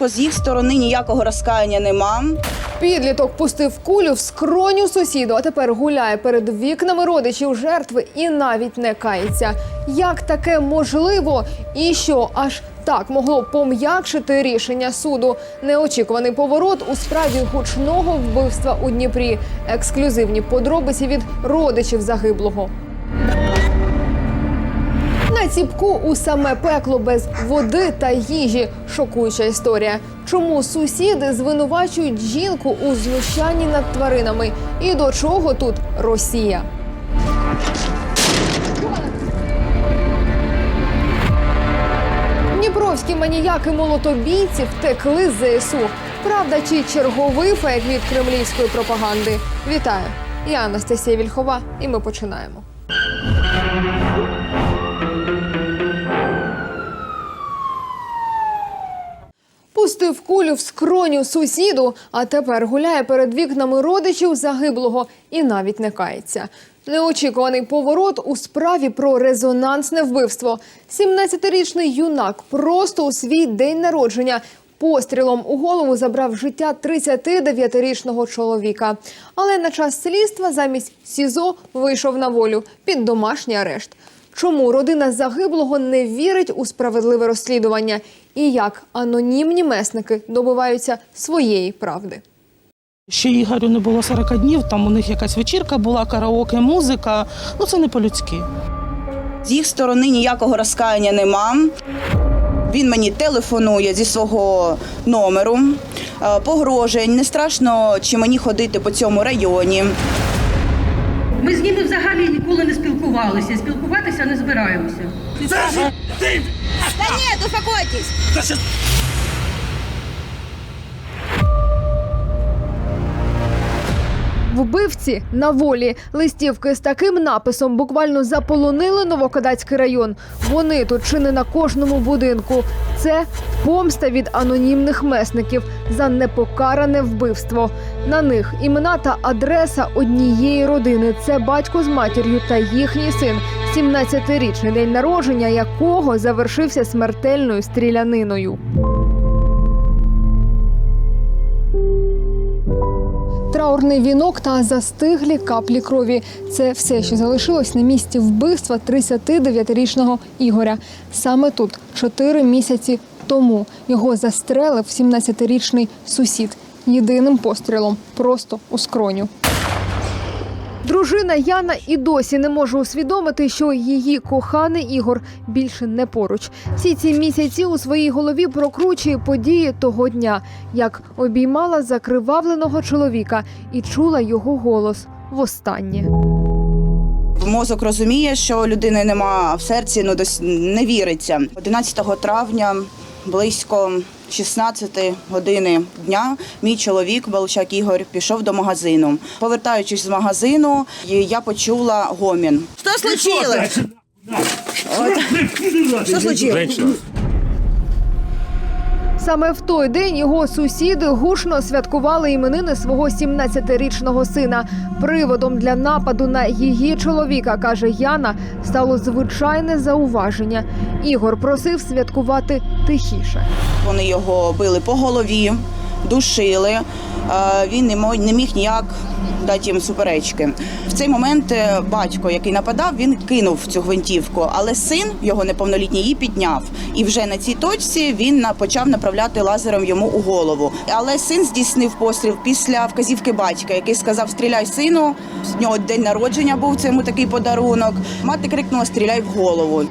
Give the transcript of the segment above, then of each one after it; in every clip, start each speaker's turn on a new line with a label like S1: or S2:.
S1: З їх сторони ніякого розкаяння нема.
S2: Підліток пустив кулю в скроню сусіду, а тепер гуляє перед вікнами родичів жертви і навіть не кається. Як таке можливо? І що аж так могло пом'якшити рішення суду? Неочікуваний поворот у справі гучного вбивства у Дніпрі. Ексклюзивні подробиці від родичів загиблого. На ціпку у саме пекло без води та їжі. Шокуюча історія. Чому сусіди звинувачують жінку у знущанні над тваринами? І до чого тут Росія? Дніпровські маніяки молотобійці втекли з ЗСУ. Правда, чи черговий фейк від кремлівської пропаганди? Вітаю! Я Анастасія Вільхова, і ми починаємо. Пустив кулю в скроню сусіду, а тепер гуляє перед вікнами родичів загиблого і навіть не кається. Неочікуваний поворот у справі про резонансне вбивство. 17-річний юнак просто у свій день народження пострілом у голову забрав життя 39-річного чоловіка. Але на час слідства замість СІЗО вийшов на волю під домашній арешт. Чому родина загиблого не вірить у справедливе розслідування і як анонімні месники добиваються своєї правди?
S3: Ще Ігорю не було 40 днів, там у них якась вечірка була, караоке, музика. Ну це не по-людськи.
S1: З їх сторони ніякого розкаяння нема. Він мені телефонує зі свого номеру, е, погрожує. Не страшно чи мені ходити по цьому районі.
S4: Ми з ними взагалі ніколи не спілкувалися. Спілкуватися не збираємося.
S2: Вбивці на волі листівки з таким написом буквально заполонили Новокодацький район. Вони тут чи не на кожному будинку. Це помста від анонімних месників за непокаране вбивство. На них імена та адреса однієї родини. Це батько з матір'ю та їхній син, 17-річний день народження якого завершився смертельною стріляниною. Траурний вінок та застиглі каплі крові це все, що залишилось на місці вбивства 39-річного Ігоря. Саме тут, чотири місяці тому, його застрелив 17-річний сусід єдиним пострілом, просто у скроню. Дружина Яна і досі не може усвідомити, що її коханий Ігор більше не поруч. Всі ці місяці у своїй голові прокручує події того дня, як обіймала закривавленого чоловіка і чула його голос востаннє.
S1: Мозок розуміє, що людини нема в серці, ну дос- не віриться. 11 травня близько 16 години дня мій чоловік Балчак Ігор пішов до магазину. Повертаючись з магазину, я почула гомін. Що случилось? Що случилось?
S2: Саме в той день його сусіди гучно святкували іменини свого 17-річного сина. Приводом для нападу на її чоловіка, каже Яна, стало звичайне зауваження. Ігор просив святкувати тихіше.
S1: Вони його били по голові, душили. Е, Він не міг ніяк дати їм суперечки. В цей момент е, батько, який нападав, він кинув цю гвинтівку, але син його неповнолітній її підняв. І вже на цій точці він почав направляти лазером йому у голову. Але син здійснив постріл після вказівки батька, який сказав: Стріляй сину. З нього день народження був це йому такий подарунок. Мати крикнула Стріляй в голову.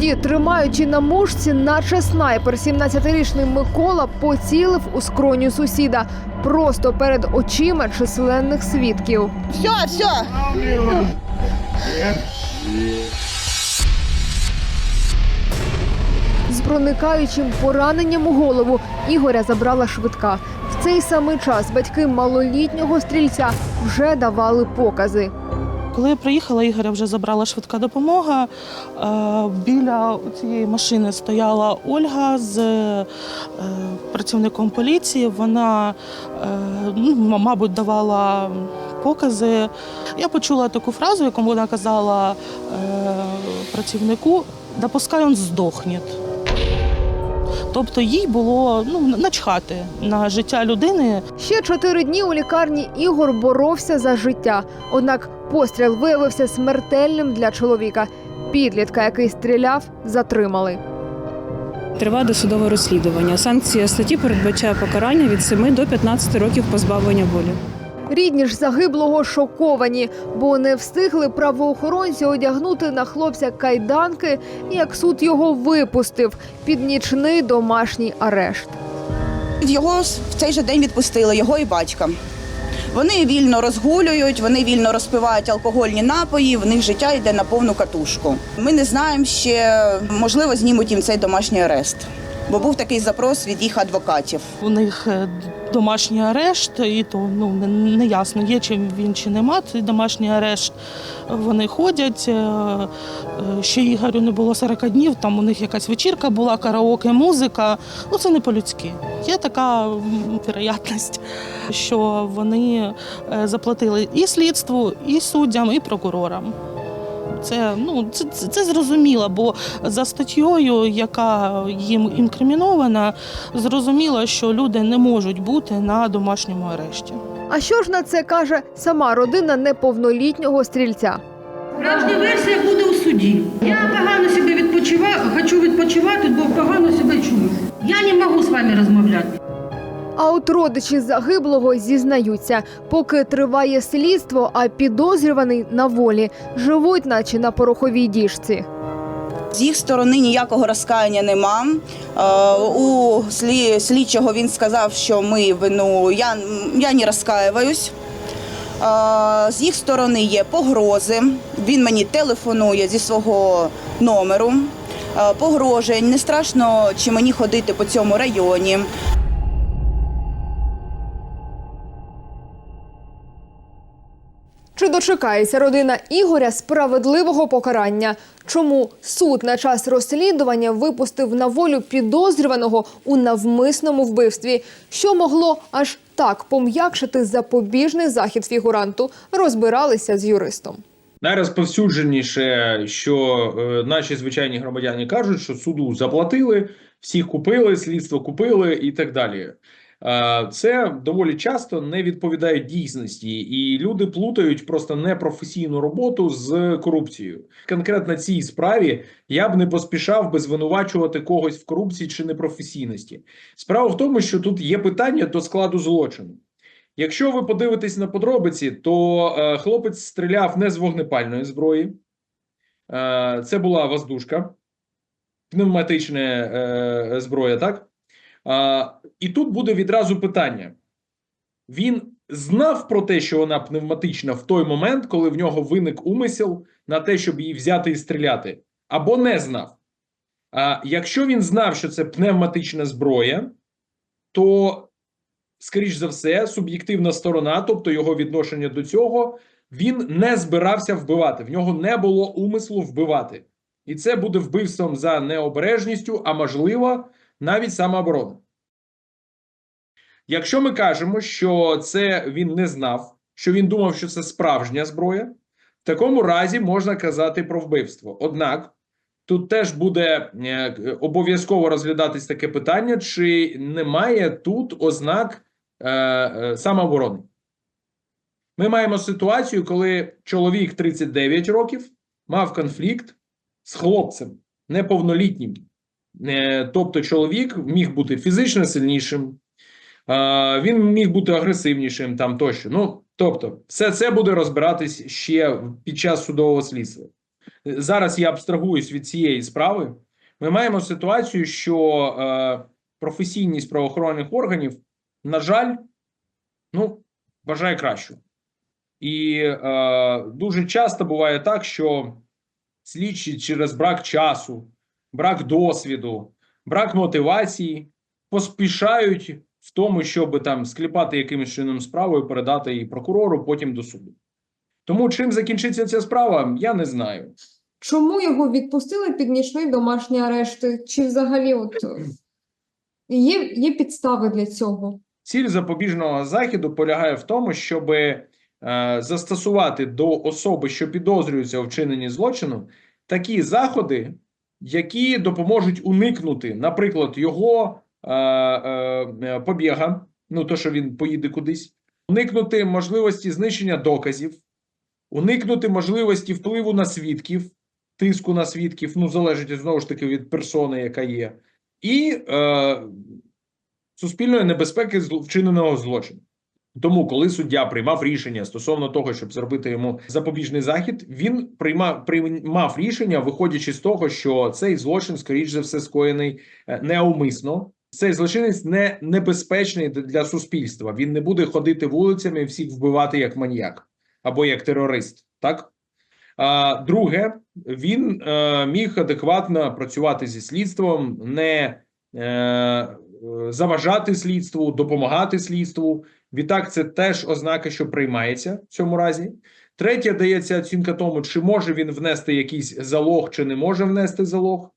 S2: Тоді, тримаючи на мушці, наче снайпер, 17-річний Микола поцілив у скроню сусіда просто перед очима численних свідків.
S1: Все, все.
S2: З проникаючим пораненням у голову Ігоря забрала швидка. В цей самий час батьки малолітнього стрільця вже давали покази.
S3: Коли я приїхала, Ігоря вже забрала швидка допомога. Е, Біля цієї машини стояла Ольга з е, працівником поліції. Вона, е, ну, мабуть, давала покази. Я почула таку фразу, яку вона казала працівнику: да пускай він здохне. Тобто їй було ну, начхати на життя людини,
S2: Ще чотири дні у лікарні Ігор боровся за життя. Однак постріл виявився смертельним для чоловіка. Підлітка, який стріляв, затримали.
S5: Триває досудове розслідування. Санкція статті передбачає покарання від 7 до 15 років позбавлення волі.
S2: Рідні ж загиблого шоковані, бо не встигли правоохоронці одягнути на хлопця кайданки, як суд його випустив під нічний домашній арешт.
S1: Його в цей же день відпустили, його і батька. Вони вільно розгулюють, вони вільно розпивають алкогольні напої, в них життя йде на повну катушку. Ми не знаємо ще, можливо, знімуть їм цей домашній арест. Бо був такий запрос від їх адвокатів.
S3: у них е, домашній арешт, і то ну не, не ясно, є чи він чи нема. Цей домашній арешт вони ходять. е, е, Ще Ігорю не було 40 днів. Там у них якась вечірка була, караоке, музика. Ну це не по-людськи. Є така вероятність, що вони е, заплатили і слідству, і суддям, і прокурорам. Це ну це, це, це зрозуміло, бо за статтєю, яка їм інкримінована, зрозуміло, що люди не можуть бути на домашньому арешті.
S2: А що ж на це каже сама родина неповнолітнього стрільця?
S4: Справжня версія буде у суді. Я погано себе відпочиваю, хочу відпочивати, бо погано себе чую. Я не можу з вами розмовляти.
S2: А от родичі загиблого зізнаються, поки триває слідство, а підозрюваний на волі, живуть, наче на пороховій діжці.
S1: З їх сторони ніякого розкаяння нема. Е, У слі, слідчого він сказав, що ми вину я, я не розкаюсь. Е, З їх сторони є погрози. Він мені телефонує зі свого номеру. Е, Погрожує, не страшно чи мені ходити по цьому районі.
S2: Чи дочекається родина Ігоря справедливого покарання? Чому суд на час розслідування випустив на волю підозрюваного у навмисному вбивстві? Що могло аж так пом'якшити запобіжний захід фігуранту? Розбиралися з юристом.
S6: Найрозповсюдженіше, що е, наші звичайні громадяни кажуть, що суду заплатили, всіх купили, слідство купили і так далі. Це доволі часто не відповідає дійсності, і люди плутають просто непрофесійну роботу з корупцією. Конкретно цій справі я б не поспішав би звинувачувати когось в корупції чи непрофесійності. Справа в тому, що тут є питання до складу злочину. Якщо ви подивитесь на подробиці, то е, хлопець стріляв не з вогнепальної зброї, е, це була воздушка, пневматична е, зброя, так? Е, і тут буде відразу питання: він знав про те, що вона пневматична в той момент, коли в нього виник умисел на те, щоб її взяти і стріляти, або не знав. А якщо він знав, що це пневматична зброя, то скоріш за все, суб'єктивна сторона, тобто його відношення до цього, він не збирався вбивати. В нього не було умислу вбивати. І це буде вбивством за необережністю, а можливо, навіть самооборона. Якщо ми кажемо, що це він не знав, що він думав, що це справжня зброя, в такому разі можна казати про вбивство. Однак тут теж буде е, обов'язково розглядатись таке питання, чи немає тут ознак е, е, самооборони. Ми маємо ситуацію, коли чоловік 39 років мав конфлікт з хлопцем неповнолітнім. Е, тобто, чоловік міг бути фізично сильнішим, він міг бути агресивнішим там тощо. Ну, тобто, все це буде розбиратись ще під час судового слідства. Зараз я абстрагуюсь від цієї справи. Ми маємо ситуацію, що е, професійність правоохоронних органів, на жаль, ну, бажає кращого. І е, дуже часто буває так, що слідчі через брак часу, брак досвіду, брак мотивації поспішають в тому, щоб там скліпати якимось чином справу і передати її прокурору, потім до суду. Тому чим закінчиться ця справа, я не знаю.
S2: Чому його відпустили під нічний домашній арешт? Чи взагалі от є, є підстави для цього?
S6: Ціль запобіжного заходу полягає в тому, щоб е, застосувати до особи, що підозрюється у вчиненні злочину, такі заходи, які допоможуть уникнути, наприклад, його е, е, побіга, ну то, що він поїде кудись, уникнути можливості знищення доказів, уникнути можливості впливу на свідків, тиску на свідків, ну залежить знову ж таки від персони, яка є, і е, суспільної небезпеки вчиненого злочину. Тому, коли суддя приймав рішення стосовно того, щоб зробити йому запобіжний захід, він приймав приймав рішення, виходячи з того, що цей злочин, скоріш за все, скоєний е, неумисно. Цей злочинець не небезпечний для суспільства. Він не буде ходити вулицями і всіх вбивати як маніяк або як терорист. Так а, друге, він е, міг адекватно працювати зі слідством, не е, заважати слідству, допомагати слідству. Відтак, це теж ознака, що приймається в цьому разі. Третє дається оцінка тому, чи може він внести якийсь залог, чи не може внести залог.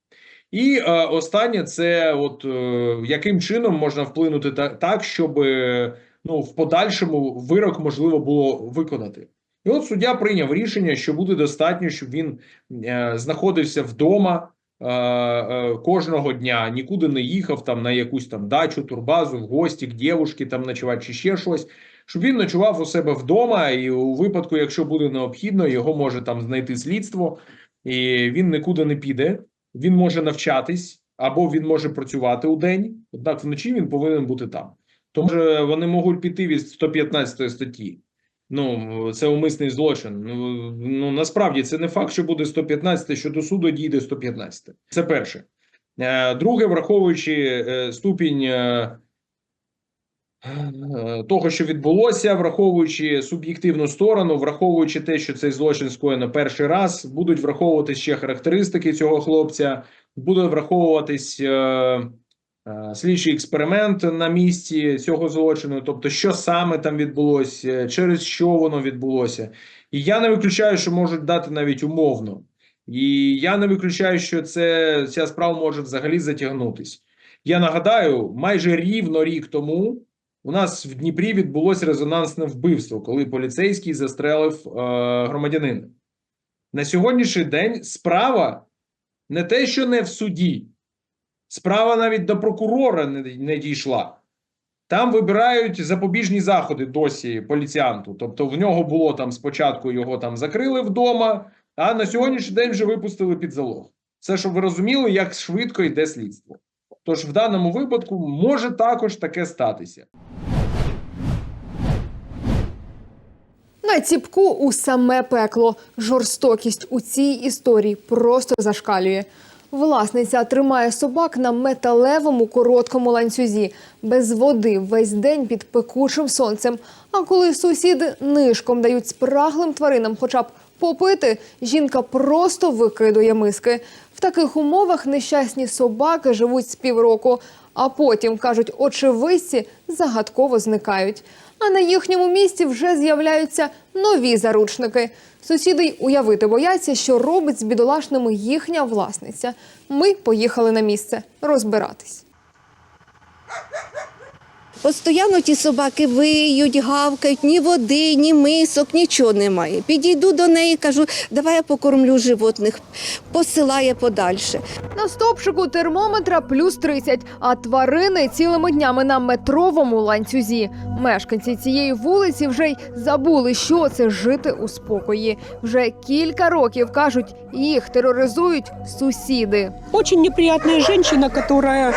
S6: І е, останнє це от е, яким чином можна вплинути та, так, щоб е, ну, в подальшому вирок можливо було виконати. І от суддя прийняв рішення, що буде достатньо, щоб він е, знаходився вдома е, е, кожного дня, нікуди не їхав там на якусь там дачу, турбазу, в гості к дівушки там ночувати чи ще щось. Щоб він ночував у себе вдома, і у випадку, якщо буде необхідно, його може там знайти слідство, і він нікуди не піде. Він може навчатись або він може працювати у день, однак вночі він повинен бути там. Тому що вони можуть піти від 115 статті. Ну, це умисний злочин. Ну, ну насправді це не факт, що буде 115, що до суду дійде 115. Це перше. Е, Друге, враховуючи е, ступінь е, того, що відбулося, враховуючи суб'єктивну сторону, враховуючи те, що цей злочин скоєно перший раз, будуть враховуватись ще характеристики цього хлопця, буде враховуватись. Е, е, Слідчий експеримент на місці цього злочину, тобто, що саме там відбулося, через що воно відбулося. І я не виключаю, що можуть дати навіть умовно. І я не виключаю, що це ця справа може взагалі затягнутись. Я нагадаю, майже рівно рік тому у нас в Дніпрі відбулося резонансне вбивство, коли поліцейський застрелив е, громадянина. На сьогоднішній день справа не те, що не в суді, справа навіть до прокурора не, не дійшла. Там вибирають запобіжні заходи досі поліціянту. Тобто в нього було там спочатку його там закрили вдома, а на сьогоднішній день вже випустили під залог. Це щоб ви розуміли, як швидко йде слідство. Тож в даному випадку може також таке статися.
S2: На ціпку у саме пекло. Жорстокість у цій історії просто зашкалює. Власниця тримає собак на металевому короткому ланцюзі, без води весь день під пекучим сонцем. А коли сусіди нишком дають спраглим тваринам хоча б попити, жінка просто викидує миски. В таких умовах нещасні собаки живуть з півроку, а потім, кажуть очевидці, загадково зникають. А на їхньому місці вже з'являються нові заручники. Сусіди й уявити бояться, що робить з бідолашними їхня власниця. Ми поїхали на місце розбиратись.
S7: Постоянно ті собаки виють, гавкають, ні води, ні мисок, нічого немає. Підійду до неї, кажу, давай я покормлю животних, посилає подальше.
S2: На стопчику термометра плюс 30, а тварини цілими днями на метровому ланцюзі. Мешканці цієї вулиці вже й забули, що це жити у спокої. Вже кілька років кажуть, їх тероризують сусіди.
S8: Очень неприятная женщина, которая.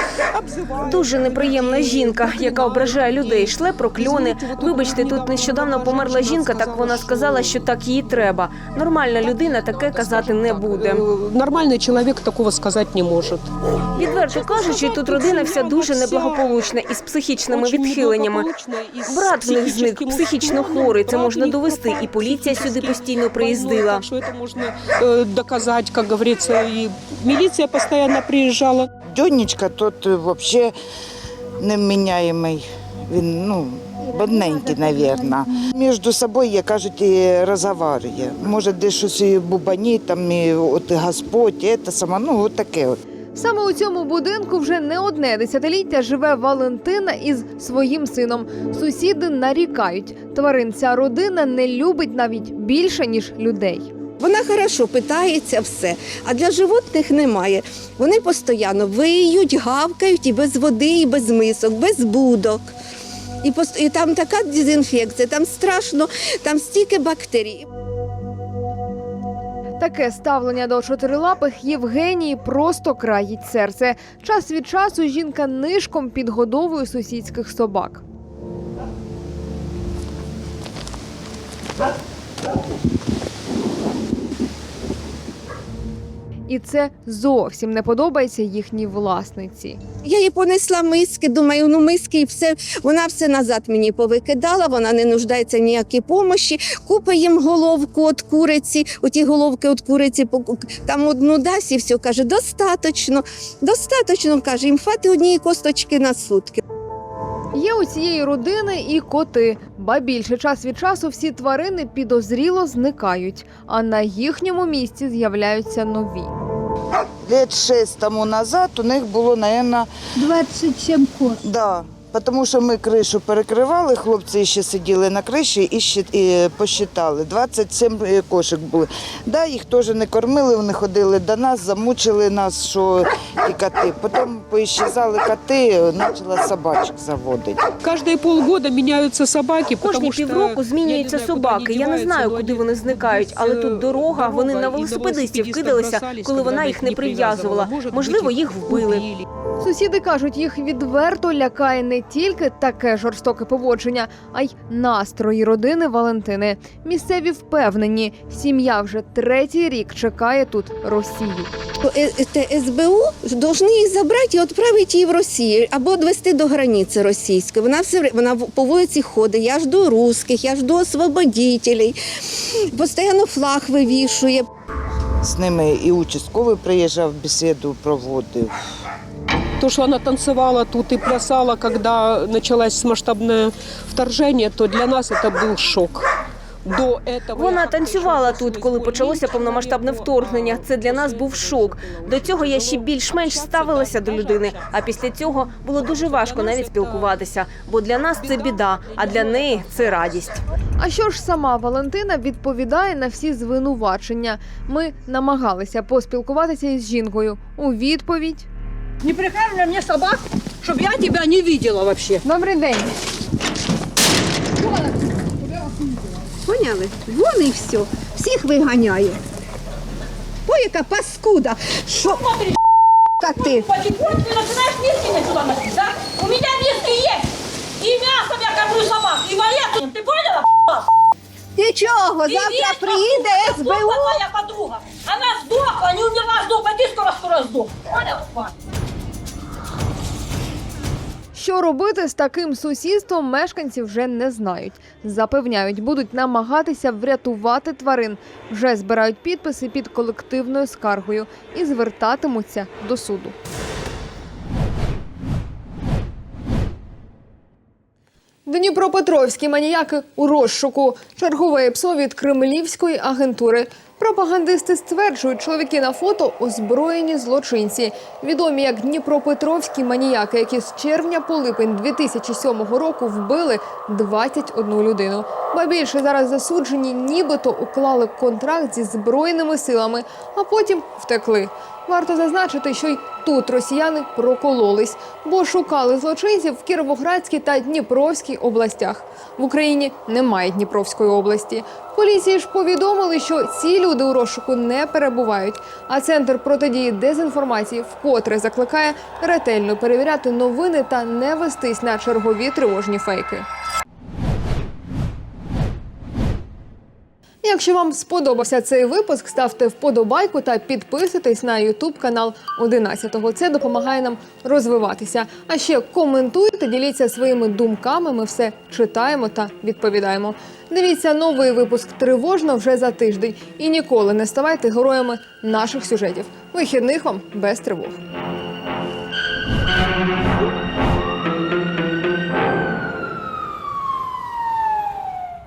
S9: Дуже неприємна жінка, яка ображає людей, шле прокльони. Вибачте, тут нещодавно померла жінка. Так вона сказала, що так їй треба. Нормальна людина таке казати не буде.
S8: Э, Нормальный человек такого сказать не может.
S9: Відверто кажучи, тут родина вся дуже неблагополучна із психічними відхиленнями. Брат в них зник, психічно хворий. Це можна довести, і поліція сюди постійно приїздила.
S8: Так что это можно э, доказать, как говорится, и милиция постоянно приезжала.
S10: Дьонечка тут взагалі неміняємий. Він, ну, бідненький, мабуть. Між собою, як кажуть, розговорює. Може, десь щось і бубані, там, і от Господь, і це саме, ну, от таке от.
S2: Саме у цьому будинку вже не одне десятиліття живе Валентина із своїм сином. Сусіди нарікають, тварин ця родина не любить навіть більше ніж людей.
S7: Вона хорошо питається все, а для животних немає. Вони постійно виють, гавкають і без води, і без мисок, без будок. І, і там така дезінфекція, там страшно, там стільки бактерій.
S2: Таке ставлення до чотирилапих Євгенії просто країть серце. Час від часу жінка нишком підгодовує сусідських собак. І це зовсім не подобається їхній власниці.
S7: Я їй понесла миски, думаю, ну миски і все. Вона все назад мені повикидала, вона не нуждається ніякій помощі. Купа їм головку від куриці, оті головки від куриці, там одну дасть і все, каже, достаточно, достаточно, каже, їм хватить однієї косточки на сутки.
S2: Є у цієї родини і коти, ба більше час від часу всі тварини підозріло зникають, а на їхньому місці з'являються нові.
S10: Лет шість тому назад у них було, мабуть,
S11: 27 коз.
S10: Да, тому що ми кришу перекривали, хлопці ще сиділи на криші і, ще, і посчитали. 27 кошик були. Да, їх теж не кормили, вони ходили до нас, замучили нас, що і коти. Потім поіщезали коти, почала собачок заводити.
S8: Каждые полгода меняются собаки,
S9: Кожні півроку змінюються собаки. Я не знаю, куди вони зникають, але тут
S8: е,
S9: дорога. Вони на велосипедистів кидалися, коли вона їх не прив'язувала. Можливо, їх вбили.
S2: Сусіди кажуть, їх відверто лякає не тільки таке жорстоке поводження, а й настрої родини Валентини. Місцеві впевнені, сім'я вже третій рік чекає тут Росію.
S7: Е- е- СБУ повинні її забрати і відправити її в Росію або відвести до границі російської. Вона все вона в- по вулиці ходить. Я жду русських, я жду освободителей. Постійно флаг вивішує.
S10: З ними і участковий приїжджав, бесіду проводив
S8: То, что она танцевала тут и плясала, когда началось масштабное вторжение, то для нас это был шок. До этого
S9: Вона
S8: я
S9: танцювала
S8: хочу,
S9: тут,
S8: что
S9: коли
S8: мы
S9: почалося
S8: избавились,
S9: повномасштабне
S8: от
S9: вторгнення. Це для нас
S8: этого
S9: був шок. До цього я ще більш-менш ставилася до людини. А після цього було дуже важко навіть спілкуватися. Бо для нас це біда, а для неї це радість.
S2: А що ж сама Валентина відповідає на всі звинувачення? Ми намагалися поспілкуватися із жінкою. У відповідь
S11: Не прикармливай мне собак, чтобы я тебя не видела вообще.
S2: Добрий день.
S7: Поняли? Вон і все. Всіх виганяє. Ой, яка паскуда. Що? Коти.
S11: Потихоньку начинаешь миски мне сюда носить, да? У меня миски есть. И мясом я кормлю собак, и валетом. Ты поняла?
S7: Нічого,
S11: И
S7: завтра
S11: весь
S7: приїде
S11: вокруг
S7: СБУ.
S11: сдохла твоя подруга. Она сдохла, не умерла, сдохла. Ты скоро-скоро сдох. Поняла?
S2: Що робити з таким сусідством, мешканці вже не знають. Запевняють, будуть намагатися врятувати тварин. Вже збирають підписи під колективною скаргою і звертатимуться до суду. Дніпропетровські маніяки у розшуку. Чергове ПСО від кремлівської агентури. Пропагандисти стверджують, чоловіки на фото озброєні злочинці, відомі як Дніпропетровські маніяки, які з червня по липень 2007 року вбили 21 людину. Ба більше зараз засуджені, нібито уклали контракт зі збройними силами, а потім втекли. Варто зазначити, що й тут росіяни прокололись, бо шукали злочинців в Кіровоградській та Дніпровській областях. В Україні немає Дніпровської області. Поліції ж повідомили, що ці люди у розшуку не перебувають. А центр протидії дезінформації вкотре закликає ретельно перевіряти новини та не вестись на чергові тривожні фейки. Якщо вам сподобався цей випуск, ставте вподобайку та підписуйтесь на YouTube канал 11-го. Це допомагає нам розвиватися. А ще коментуйте, діліться своїми думками. Ми все читаємо та відповідаємо. Дивіться новий випуск тривожно вже за тиждень і ніколи не ставайте героями наших сюжетів. Вихідних вам без тривог.